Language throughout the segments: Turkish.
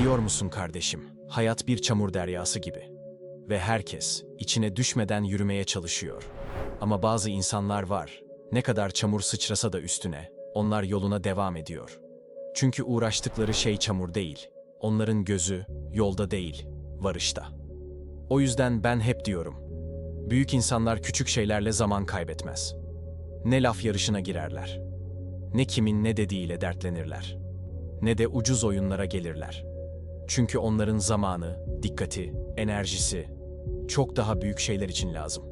Biliyor musun kardeşim, hayat bir çamur deryası gibi. Ve herkes içine düşmeden yürümeye çalışıyor. Ama bazı insanlar var, ne kadar çamur sıçrasa da üstüne, onlar yoluna devam ediyor. Çünkü uğraştıkları şey çamur değil, onların gözü yolda değil, varışta. O yüzden ben hep diyorum, büyük insanlar küçük şeylerle zaman kaybetmez. Ne laf yarışına girerler, ne kimin ne dediğiyle dertlenirler, ne de ucuz oyunlara gelirler. Çünkü onların zamanı, dikkati, enerjisi çok daha büyük şeyler için lazım.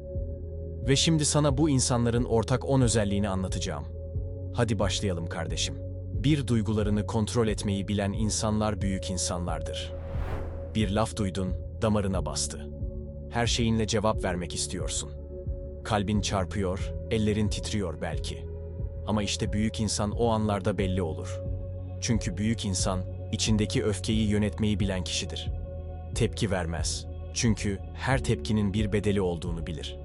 Ve şimdi sana bu insanların ortak 10 özelliğini anlatacağım. Hadi başlayalım kardeşim. Bir duygularını kontrol etmeyi bilen insanlar büyük insanlardır. Bir laf duydun, damarına bastı. Her şeyinle cevap vermek istiyorsun. Kalbin çarpıyor, ellerin titriyor belki. Ama işte büyük insan o anlarda belli olur. Çünkü büyük insan içindeki öfkeyi yönetmeyi bilen kişidir. Tepki vermez. Çünkü her tepkinin bir bedeli olduğunu bilir.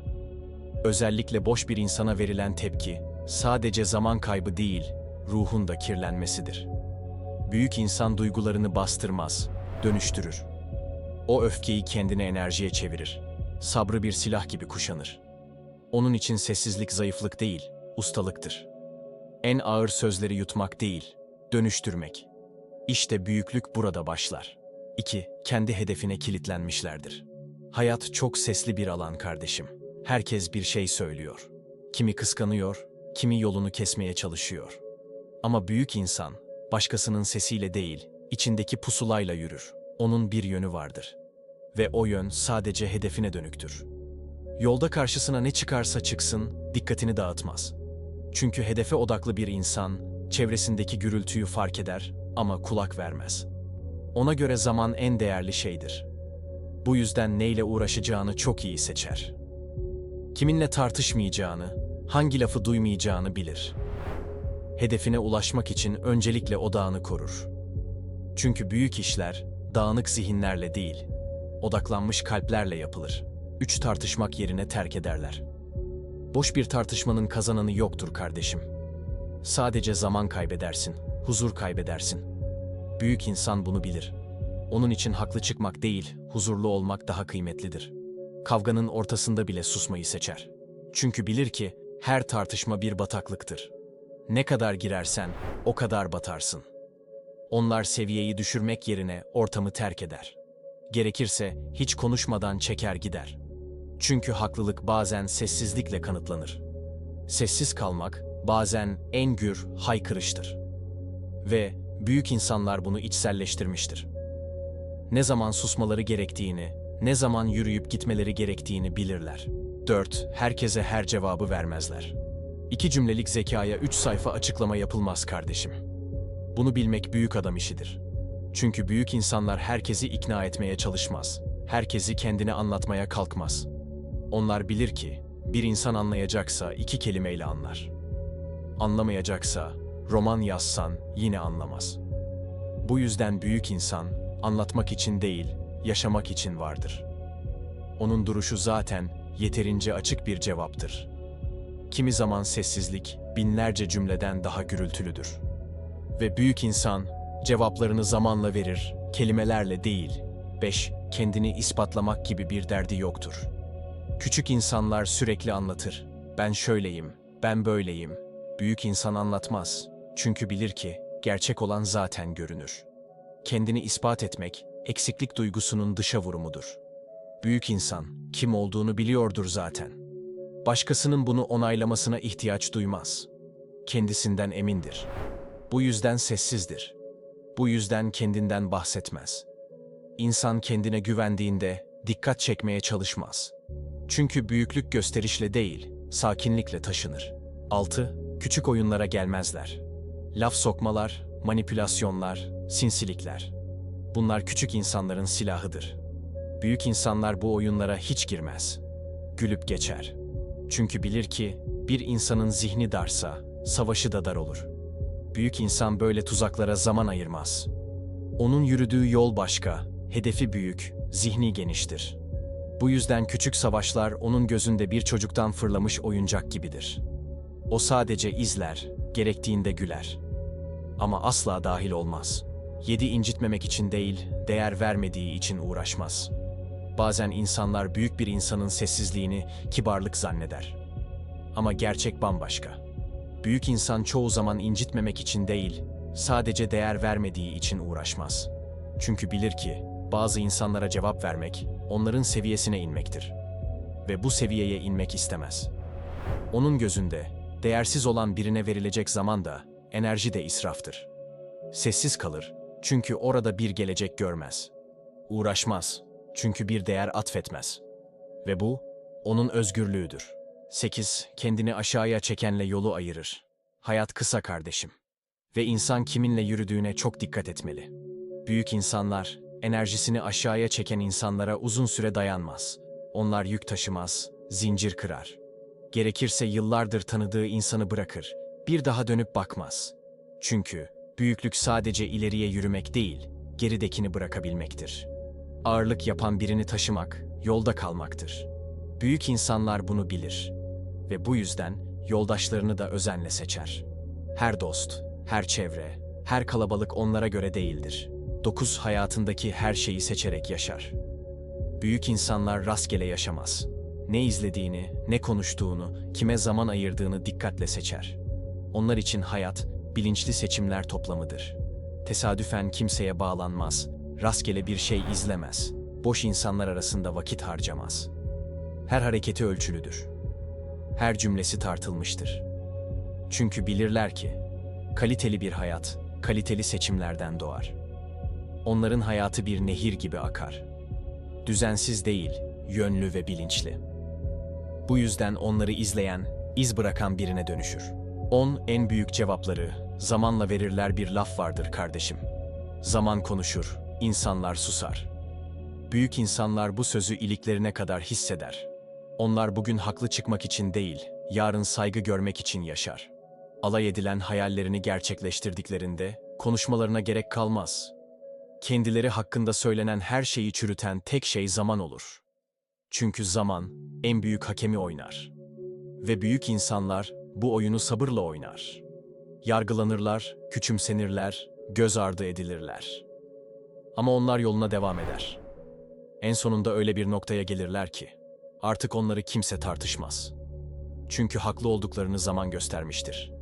Özellikle boş bir insana verilen tepki sadece zaman kaybı değil, ruhun da kirlenmesidir. Büyük insan duygularını bastırmaz, dönüştürür. O öfkeyi kendine enerjiye çevirir. Sabrı bir silah gibi kuşanır. Onun için sessizlik zayıflık değil, ustalıktır. En ağır sözleri yutmak değil, dönüştürmek. İşte büyüklük burada başlar. 2. Kendi hedefine kilitlenmişlerdir. Hayat çok sesli bir alan kardeşim. Herkes bir şey söylüyor. Kimi kıskanıyor, kimi yolunu kesmeye çalışıyor. Ama büyük insan, başkasının sesiyle değil, içindeki pusulayla yürür. Onun bir yönü vardır. Ve o yön sadece hedefine dönüktür. Yolda karşısına ne çıkarsa çıksın, dikkatini dağıtmaz. Çünkü hedefe odaklı bir insan, çevresindeki gürültüyü fark eder ama kulak vermez. Ona göre zaman en değerli şeydir. Bu yüzden neyle uğraşacağını çok iyi seçer. Kiminle tartışmayacağını, hangi lafı duymayacağını bilir. Hedefine ulaşmak için öncelikle odağını korur. Çünkü büyük işler dağınık zihinlerle değil, odaklanmış kalplerle yapılır. Üç tartışmak yerine terk ederler. Boş bir tartışmanın kazananı yoktur kardeşim. Sadece zaman kaybedersin, huzur kaybedersin. Büyük insan bunu bilir. Onun için haklı çıkmak değil, huzurlu olmak daha kıymetlidir. Kavganın ortasında bile susmayı seçer. Çünkü bilir ki her tartışma bir bataklıktır. Ne kadar girersen o kadar batarsın. Onlar seviyeyi düşürmek yerine ortamı terk eder. Gerekirse hiç konuşmadan çeker gider. Çünkü haklılık bazen sessizlikle kanıtlanır. Sessiz kalmak bazen en gür haykırıştır. Ve büyük insanlar bunu içselleştirmiştir. Ne zaman susmaları gerektiğini, ne zaman yürüyüp gitmeleri gerektiğini bilirler. 4. Herkese her cevabı vermezler. İki cümlelik zekaya üç sayfa açıklama yapılmaz kardeşim. Bunu bilmek büyük adam işidir. Çünkü büyük insanlar herkesi ikna etmeye çalışmaz. Herkesi kendine anlatmaya kalkmaz. Onlar bilir ki bir insan anlayacaksa iki kelimeyle anlar. Anlamayacaksa roman yazsan yine anlamaz. Bu yüzden büyük insan anlatmak için değil, yaşamak için vardır. Onun duruşu zaten yeterince açık bir cevaptır. Kimi zaman sessizlik binlerce cümleden daha gürültülüdür. Ve büyük insan cevaplarını zamanla verir, kelimelerle değil. 5. Kendini ispatlamak gibi bir derdi yoktur. Küçük insanlar sürekli anlatır. Ben şöyleyim, ben böyleyim. Büyük insan anlatmaz. Çünkü bilir ki gerçek olan zaten görünür. Kendini ispat etmek eksiklik duygusunun dışa vurumudur. Büyük insan kim olduğunu biliyordur zaten. Başkasının bunu onaylamasına ihtiyaç duymaz. Kendisinden emindir. Bu yüzden sessizdir. Bu yüzden kendinden bahsetmez. İnsan kendine güvendiğinde dikkat çekmeye çalışmaz. Çünkü büyüklük gösterişle değil, sakinlikle taşınır. 6. Küçük oyunlara gelmezler. Laf sokmalar, manipülasyonlar, sinsilikler. Bunlar küçük insanların silahıdır. Büyük insanlar bu oyunlara hiç girmez. Gülüp geçer. Çünkü bilir ki bir insanın zihni darsa savaşı da dar olur. Büyük insan böyle tuzaklara zaman ayırmaz. Onun yürüdüğü yol başka, hedefi büyük, zihni geniştir. Bu yüzden küçük savaşlar onun gözünde bir çocuktan fırlamış oyuncak gibidir. O sadece izler, gerektiğinde güler. Ama asla dahil olmaz. Yedi incitmemek için değil, değer vermediği için uğraşmaz. Bazen insanlar büyük bir insanın sessizliğini kibarlık zanneder. Ama gerçek bambaşka. Büyük insan çoğu zaman incitmemek için değil, sadece değer vermediği için uğraşmaz. Çünkü bilir ki bazı insanlara cevap vermek onların seviyesine inmektir ve bu seviyeye inmek istemez. Onun gözünde değersiz olan birine verilecek zaman da enerji de israftır. Sessiz kalır çünkü orada bir gelecek görmez. Uğraşmaz çünkü bir değer atfetmez. Ve bu onun özgürlüğüdür. 8. Kendini aşağıya çekenle yolu ayırır. Hayat kısa kardeşim. Ve insan kiminle yürüdüğüne çok dikkat etmeli. Büyük insanlar, enerjisini aşağıya çeken insanlara uzun süre dayanmaz. Onlar yük taşımaz, zincir kırar. Gerekirse yıllardır tanıdığı insanı bırakır, bir daha dönüp bakmaz. Çünkü büyüklük sadece ileriye yürümek değil, geridekini bırakabilmektir. Ağırlık yapan birini taşımak, yolda kalmaktır. Büyük insanlar bunu bilir ve bu yüzden yoldaşlarını da özenle seçer. Her dost, her çevre, her kalabalık onlara göre değildir. Dokuz hayatındaki her şeyi seçerek yaşar. Büyük insanlar rastgele yaşamaz. Ne izlediğini, ne konuştuğunu, kime zaman ayırdığını dikkatle seçer. Onlar için hayat, bilinçli seçimler toplamıdır. Tesadüfen kimseye bağlanmaz, rastgele bir şey izlemez, boş insanlar arasında vakit harcamaz. Her hareketi ölçülüdür. Her cümlesi tartılmıştır. Çünkü bilirler ki, kaliteli bir hayat, kaliteli seçimlerden doğar. Onların hayatı bir nehir gibi akar. Düzensiz değil, yönlü ve bilinçli. Bu yüzden onları izleyen, iz bırakan birine dönüşür. 10 en büyük cevapları zamanla verirler bir laf vardır kardeşim. Zaman konuşur, insanlar susar. Büyük insanlar bu sözü iliklerine kadar hisseder. Onlar bugün haklı çıkmak için değil, yarın saygı görmek için yaşar. Alay edilen hayallerini gerçekleştirdiklerinde konuşmalarına gerek kalmaz. Kendileri hakkında söylenen her şeyi çürüten tek şey zaman olur. Çünkü zaman en büyük hakemi oynar. Ve büyük insanlar bu oyunu sabırla oynar. Yargılanırlar, küçümsenirler, göz ardı edilirler. Ama onlar yoluna devam eder. En sonunda öyle bir noktaya gelirler ki artık onları kimse tartışmaz. Çünkü haklı olduklarını zaman göstermiştir.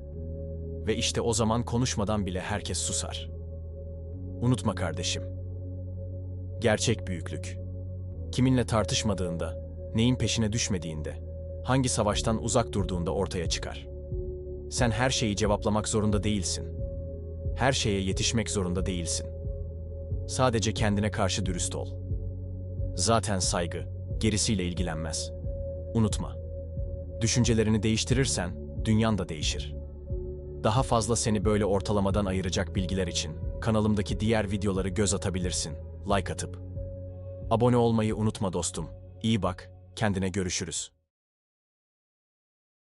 Ve işte o zaman konuşmadan bile herkes susar. Unutma kardeşim. Gerçek büyüklük. Kiminle tartışmadığında, neyin peşine düşmediğinde, hangi savaştan uzak durduğunda ortaya çıkar. Sen her şeyi cevaplamak zorunda değilsin. Her şeye yetişmek zorunda değilsin. Sadece kendine karşı dürüst ol. Zaten saygı gerisiyle ilgilenmez. Unutma. Düşüncelerini değiştirirsen dünyan da değişir. Daha fazla seni böyle ortalamadan ayıracak bilgiler için kanalımdaki diğer videoları göz atabilirsin. Like atıp. Abone olmayı unutma dostum. İyi bak, kendine görüşürüz.